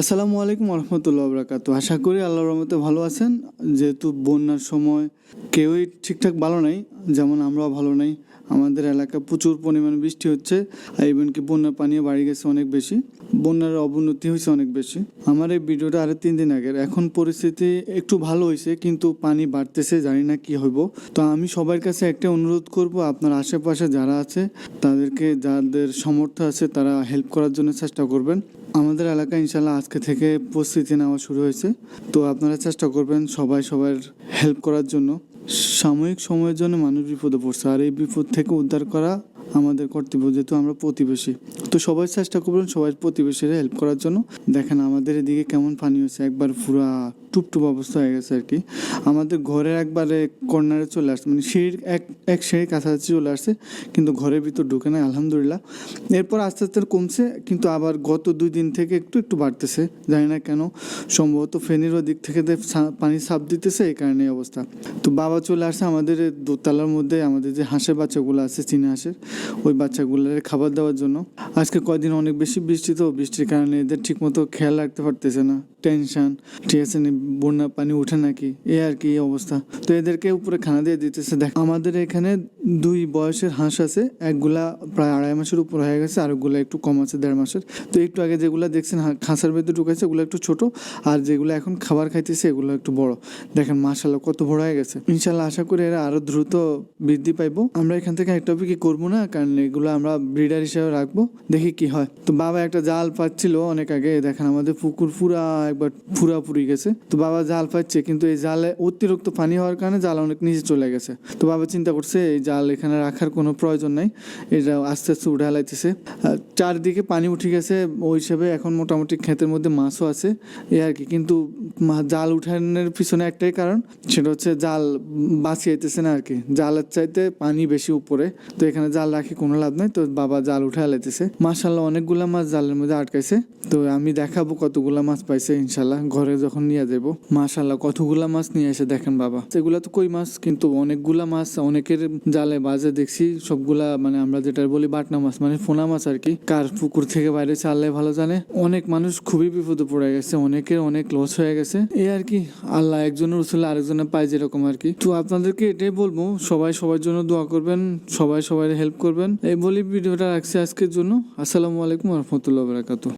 আসসালামু আলাইকুম রহমতুল্লাহ বরাকাতু আশা করি আল্লাহ রহমতে ভালো আছেন। যেহেতু বন্যার সময় কেউই ঠিকঠাক ভালো নাই, যেমন আমরাও ভালো নাই। আমাদের এলাকা প্রচুর পরিমাণে বৃষ্টি হচ্ছে, আর ইভেন কি বন্যার পানিও বাড়ি গেছে অনেক বেশি। বন্যার অবনতি হয়েছে অনেক বেশি। আমার এই ভিডিওটা আরও তিন দিন আগের। এখন পরিস্থিতি একটু ভালো হয়েছে, কিন্তু পানি বাড়তেছে, জানি না কি হইব। তো আমি সবার কাছে একটা অনুরোধ করব, আপনার আশেপাশে যারা আছে, তাদেরকে যাদের সামর্থ্য আছে, তারা হেল্প করার জন্য চেষ্টা করবেন। আমাদের এলাকা ইনশাল্লাহ আজকে থেকে প্রস্তুতি নেওয়া শুরু হয়েছে। তো আপনারা চেষ্টা করবেন সবাই সবার হেল্প করার জন্য। সাময়িক সময়ের জন্য মানুষ বিপদে পড়ছে। আর এই বিপদ থেকে উদ্ধার করা আমাদের কর্তব্য যেহেতু আমরা প্রতিবেশী। তো সবাই চেষ্টা করবেন সবাই প্রতিবেশীরা হেল্প করার জন্য। দেখেন আমাদের এদিকে কেমন পানি হয়েছে, একবার পুরা টুপটুপ অবস্থা হয়ে গেছে আর কি। আমাদের ঘরের একবারে কর্নারে চলে আসছে মানে সিঁড়ির এক এক সিঁড়ির কাছাকাছি চলে আসছে, কিন্তু ঘরের ভিতর ঢুকে নাই, আলহামদুলিল্লাহ। এরপর আস্তে আস্তে কমছে, কিন্তু আবার গত দুই দিন থেকে একটু একটু বাড়তেছে। জানি না কেন, সম্ভবত ফেনীর দিক থেকে পানি সাপ দিতেছে, এই কারণে অবস্থা। তো বাবা চলে আসছে আমাদের দোতলার মধ্যে, আমাদের যে হাঁসের বাচ্চাগুলো আছে, চীনা হাঁসের ওই বাচ্চাগুলোর খাবার দেওয়ার জন্য। আজকে কয়দিন অনেক বেশি বৃষ্টি তো, বৃষ্টির কারণে এদের ঠিকমতো খেয়াল রাখতে পারতেছে না। টেনশন, ঠিক আছে বন্যা পানি উঠে নাকি? এ আর কি অবস্থা। তো এদেরকে উপরে খানা দিয়ে দিতেছে। দেখ, আমাদের এখানে দুই বয়সের হাঁস আছে, একগুলা প্রায় আড়াই মাসের উপর হয়ে গেছে, আর ওগুলা একটু কম আছে, দেড় মাসের। তো একটু আগে যেগুলো দেখছেন খাঁচার ভেতরে ঢুকেছে ওগুলো একটু ছোট, আর যেগুলো এখন খাবার খাইতেছে, এগুলো একটু বড়। দেখেন মাশাল্লাহ কত বড় হয়ে গেছে। ইনশাল্লাহ আশা করি এরা আরও দ্রুত বৃদ্ধি পাইবো। আমরা এখান থেকে একটা কি করব না, কারণ এগুলো আমরা ব্রিডার হিসেবে রাখব, দেখি কি হয়। তো বাবা একটা জাল পাচ্ছিল অনেক আগে, দেখেন আমাদের পুকুর পুরা একবার পুরা পুরি গেছে। তো বাবা জাল পাচ্ছে, কিন্তু এই জালে অতিরিক্ত পানি হওয়ার কারণে জাল অনেক নিচে চলে গেছে। তো বাবা চিন্তা করছে, এই জাল এখানে রাখার কোনো প্রয়োজন নাই, এটা আস্তে আস্তে উঠে হালাইতেছে। চারদিকে পানি উঠে গেছে, ওই হিসাবে এখন মোটামুটি ক্ষেতের মধ্যে মাছও আছে, এই আর কি। কিন্তু জাল উঠানোর পিছনে একটাই কারণ, সেটা হচ্ছে জাল বাঁচিয়েতেছে না আর কি। জালের চাইতে পানি বেশি উপরে, তো এখানে জাল রাখি কোনো লাভ নাই, তো বাবা জাল উঠে হালাইতেছে। মাশাল্লাহ অনেকগুলা মাছ জালের মধ্যে আটকাইছে। তো আমি দেখাবো কতগুলা মাছ পাইছে ইনশাল্লাহ ঘরে যখন নিয়ে যাব মাশাল্লাহ কতগুলা মাছ নিয়ে এসে দেখেন বাবা। সেগুলা তো কই মাছ, কিন্তু অনেকগুলা মাছ, অনেকের জালে বাজে দেখছি, সবগুলা মানে আমরা যেটা বলি বাটনা মাছ মানে ফোনা মাছ আর কি, কার পুকুর থেকে বাইরে চাললে ভালো জানে। অনেক মানুষ খুবই বিপদে পড়ে গেছে, অনেকের অনেক লস হয়ে গেছে। এই আর কি, আল্লাহ একজনের উসলে আরেকজনের পায় যেরকম আর কি। তো আপনাদেরকে এটাই বলব, সবাই সবার জন্য দোয়া করবেন, সবাই সবাই হেল্প করবেন। এই বলি ভিডিওটা রাখছি আজকের জন্য। আসসালামু আলাইকুম রহমতুল্লাহ বারাকাতু